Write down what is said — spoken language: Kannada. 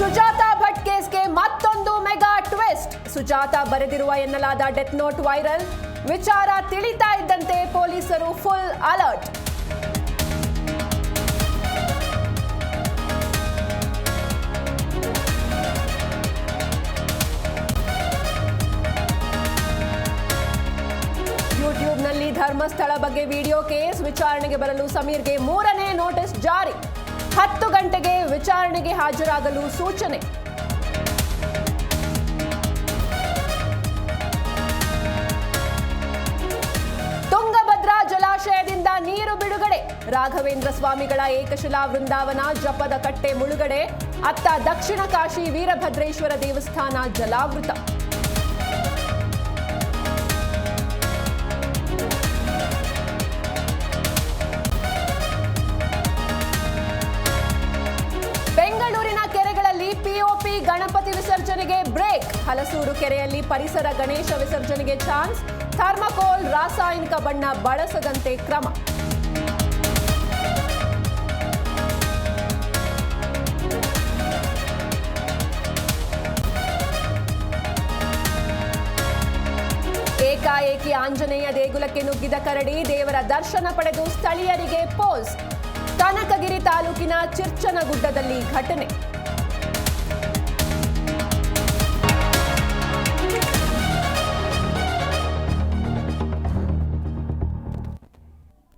ಸುಜಾತಾ ಭಟ್ ಕೇಸ್ಗೆ ಮತ್ತೊಂದು ಮೆಗಾ ಟ್ವಿಸ್ಟ್. ಸುಜಾತಾ ಬರೆದಿರುವ ಎನ್ನಲಾದ ಡೆತ್ ನೋಟ್ ವೈರಲ್. ವಿಚಾರ ತಿಳಿತಾ ಇದ್ದಂತೆ ಪೊಲೀಸರು ಫುಲ್ ಅಲರ್ಟ್. ಯೂಟ್ಯೂಬ್ನಲ್ಲಿ ಧರ್ಮಸ್ಥಳ ಬಗ್ಗೆ ವಿಡಿಯೋ ಕೇಸ್. ವಿಚಾರಣೆಗೆ ಬರಲು ಸಮೀರ್ಗೆ ಮೂರನೇ ನೋಟಿಸ್ ಜಾರಿ. ಹತ್ತು ಗಂಟೆಗೆ ವಿಚಾರಣೆಗೆ ಹಾಜರಾಗಲು ಸೂಚನೆ. ತುಂಗಭದ್ರಾ ಜಲಾಶಯದಿಂದ ನೀರು ಬಿಡುಗಡೆ. ರಾಘವೇಂದ್ರ ಸ್ವಾಮಿಗಳ ಏಕಶಿಲಾ ವೃಂದಾವನ ಜಪದ ಕಟ್ಟೆ ಮುಳುಗಡೆ. ಅತ್ತ ದಕ್ಷಿಣ ಕಾಶಿ ವೀರಭದ್ರೇಶ್ವರ ದೇವಸ್ಥಾನ ಜಲಾವೃತ. ಗಣಪತಿ ವಿಸರ್ಜನೆಗೆ ಬ್ರೇಕ್. ಹಲಸೂರು ಕೆರೆಯಲ್ಲಿ ಪರಿಸರ ಗಣೇಶ ವಿಸರ್ಜನೆಗೆ ಚಾನ್ಸ್. ಥರ್ಮಕೋಲ್ ರಾಸಾಯನಿಕ ಬಣ್ಣ ಬಳಸದಂತೆ ಕ್ರಮ. ಏಕಾಏಕಿ ಆಂಜನೇಯ ದೇಗುಲಕ್ಕೆ ನುಗ್ಗಿದ ಕರಡಿ ದೇವರ ದರ್ಶನ ಪಡೆದು ಸ್ಥಳೀಯರಿಗೆ ಪೋಸ್. ಕನಕಗಿರಿ ತಾಲೂಕಿನ ಚಿರ್ಚನಗುಡ್ಡದಲ್ಲಿ ಘಟನೆ.